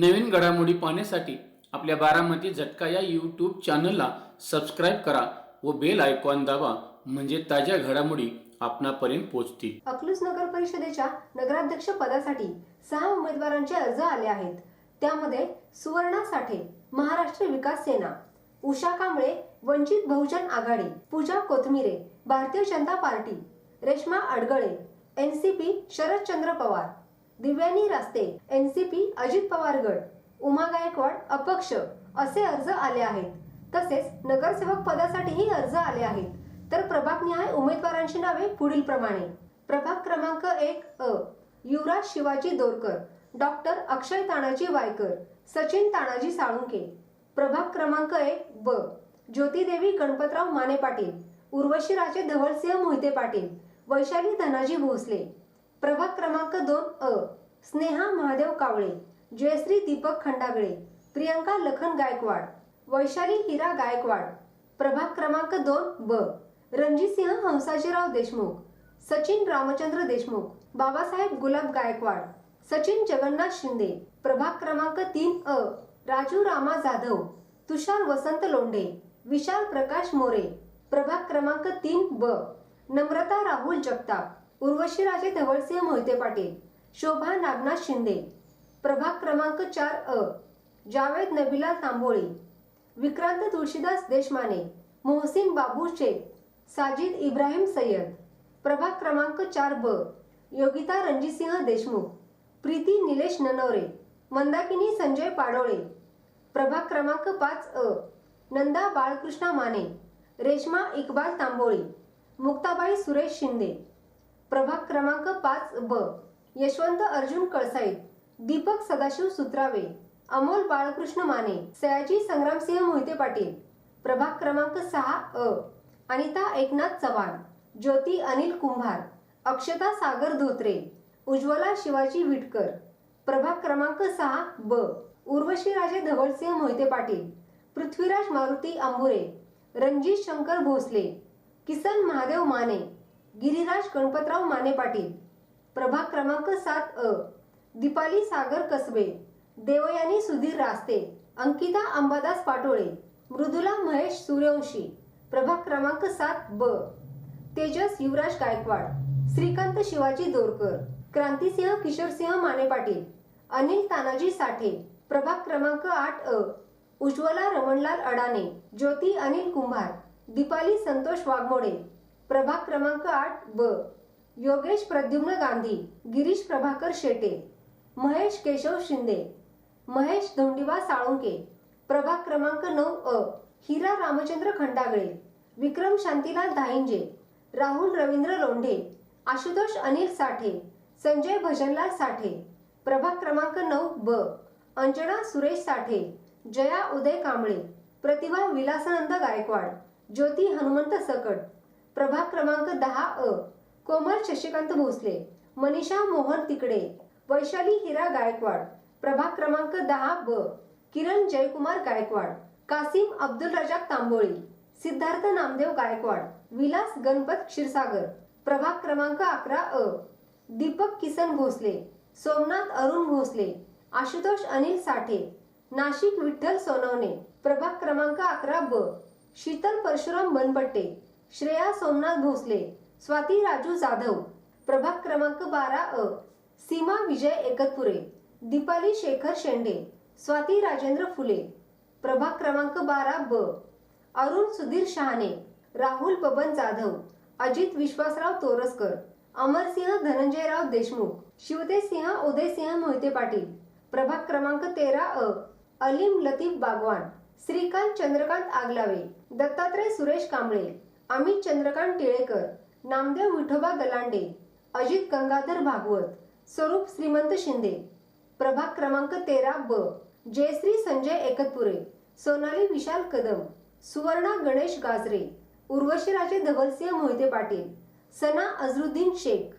नवीन घडामोडी पाहण्यासाठी आपल्या बारामती झटका या यूट्यूब चॅनलला सबस्क्राईब करा व बेल आयकॉन दाबा म्हणजे ताज्या घडामोडी आपणापर्यंत पोहोचतील. अकलूज नगर परिषदेच्या नगराध्यक्ष पदासाठी सहा उमेदवारांचे अर्ज आले आहेत. त्यामध्ये सुवर्णा साठे महाराष्ट्र विकास सेना उषा कांबळे वंचित बहुजन आघाडी Pooja Kothmire Bharatiya Janata party Reshma Adgale NCP Sharadchandra Pawar Divyani Raste NCP Ajit Pawar गट उमा गायकवाड अपक्ष असे अर्ज आले आहेत. तसेच नगरसेवक पदासाठीही अर्ज आले आहेत. तर प्रभागनिहाय उमेदवारांची नावे पुढील प्रमाणे. प्रभाग क्रमांक एक अ. युवराज शिवाजी दोरकर डॉक्टर अक्षय तानाजी वायकर सचिन तानाजी साळुंके. प्रभाग क्रमांक एक ब. ज्योतिदेवी गणपतराव माने पाटील उर्वशी राजे धवलसिंह मोहिते पाटील वैशाली धनाजी भोसले. प्रभाग क्रमांक दोन अ. स्नेहा महादेव कावळे जयश्री दीपक खंडागळे प्रियंका लखन गायकवाड वैशाली हिरा गायकवाड. प्रभाग क्रमांक दोन ब. रणजितसिंह हंसाजीराव देशमुख सचिन रामचंद्र देशमुख बाबासाहेब गुलाब गायकवाड सचिन जगन्नाथ शिंदे. प्रभाग क्रमांक तीन अ. राजू रामा जाधव तुषार वसंत लोंढे विशाल प्रकाश मोरे. प्रभाग क्रमांक तीन ब. नम्रता राहुल जगताप. उर्वशी राजे धवळसिंह मोहिते पाटील शोभा नागनाथ शिंदे प्रभाग क्रमांक चार अ जावेद नबिला तांबोळी विक्रांत तुळशीदास देशमाने मोहसिन बाबू शेख साजिद इब्राहिम सय्यद प्रभाग क्रमांक चार ब योगिता रणजितसिंह देशमुख प्रीती निलेश ननवरे मंदाकिनी संजय पाडोळे प्रभाग क्रमांक पाच अ नंदा बाळकृष्णा माने रेश्मा इकबाल तांबोळी मुक्ताबाई सुरेश शिंदे प्रभाग क्रमांक पाच ब. यशवंत अर्जुन कळसाईत दीपक सदाशिव सुत्रावे अमोल बाळकृष्ण माने सयाजी संग्रामसिंह मोहिते पाटील. प्रभाग क्रमांक सहा अ. अनिता एकनाथ चव्हाण ज्योती अनिल कुंभार अक्षता सागर धोत्रे उज्ज्वला शिवाजी विटकर. प्रभाग क्रमांक सहा ब. उर्वशी राजे धवलसिंह मोहिते पाटील पृथ्वीराज मारुती आंबुरे रणजित शंकर भोसले किसन महादेव माने गिरिराज गणपतराव माने पाटील. प्रभाग क्रमांक सात अ. दीपाली सागर कसबे. देवयानी सुधीर रास्ते. अंकिता अंबादास पाटोळे. मृदुला महेश सूर्यवंशी. प्रभाग क्रमांक सात ब. तेजस युवराज गायकवाड. श्रीकांत शिवाजी दोरकर. क्रांतिसिंह किशोरसिंह माने पाटील. अनिल तानाजी साठे. प्रभाग क्रमांक आठ अ. उज्ज्वला रमणलाल अडाणे. ज्योती अनिल कुंभार. दीपाली संतोष वाघमोडे. प्रभाग क्रमांक आठ ब. योगेश प्रद्युम्न गांधी गिरीश प्रभाकर शेटे महेश केशव शिंदे महेश धोंडीबा साळुंके. प्रभाग क्रमांक नऊ अ. हिरा रामचंद्र खंडागळे विक्रम शांतीलाल दाहिंजे राहुल रवींद्र लोंढे आशुतोष अनिल साठे संजय भजनलाल साठे. प्रभाग क्रमांक नऊ ब. अंजना सुरेश साठे जया उदय कांबळे प्रतिभा विलासानंद गायकवाड ज्योती हनुमंत सकट. प्रभाग क्रमांक दहा अ. कोमल शशिकांत भोसले मनीषा मोहन तिकडे वैशाली हिरा गायकवाड प्रभाग क्रमांक दहा ब. किरण जयकुमार गायकवाड कासिम अब्दुल रजाक तांबोळी सिद्धार्थ नामदेव गायकवाड विलास गणपत क्षीरसागर प्रभाग क्रमांक अकरा अ. दीपक किसन भोसले सोमनाथ अरुण भोसले आशुतोष अनिल साठे नाशिक विठ्ठल सोनवणे प्रभाग क्रमांक अकरा ब. शीतल परशुराम बनपट्टे श्रेया सोमनाथ भोसले स्वाती राजू जाधव प्रभाग क्रमांक बारा अ सीमा विजय एकतपुरे दीपाली शेखर शेंडे स्वाती राजेंद्र फुले प्रभाग क्रमांक बारा ब अरुण सुधीर शहाणे राहुल बबन जाधव अजित विश्वासराव तोरसकर अमरसिंह धनंजयराव देशमुख शिवतेसिंह उदयसिंह मोहिते पाटील प्रभाग क्रमांक तेरा अ अलीम लतीफ बागवान श्रीकांत चंद्रकांत आगलावे दत्तात्रय सुरेश कांबळे अमित चंद्रकांत टिळेकर नामदेव विठोबा गलांडे अजित गंगाधर भागवत स्वरूप श्रीमंत शिंदे. प्रभाग क्रमांक तेरा ब जयश्री संजय एकतपुरे सोनाली विशाल कदम सुवर्णा गणेश गाजरे उर्वशी राजे धवलसिंह मोहिते पाटील सना अजरुद्दीन शेख.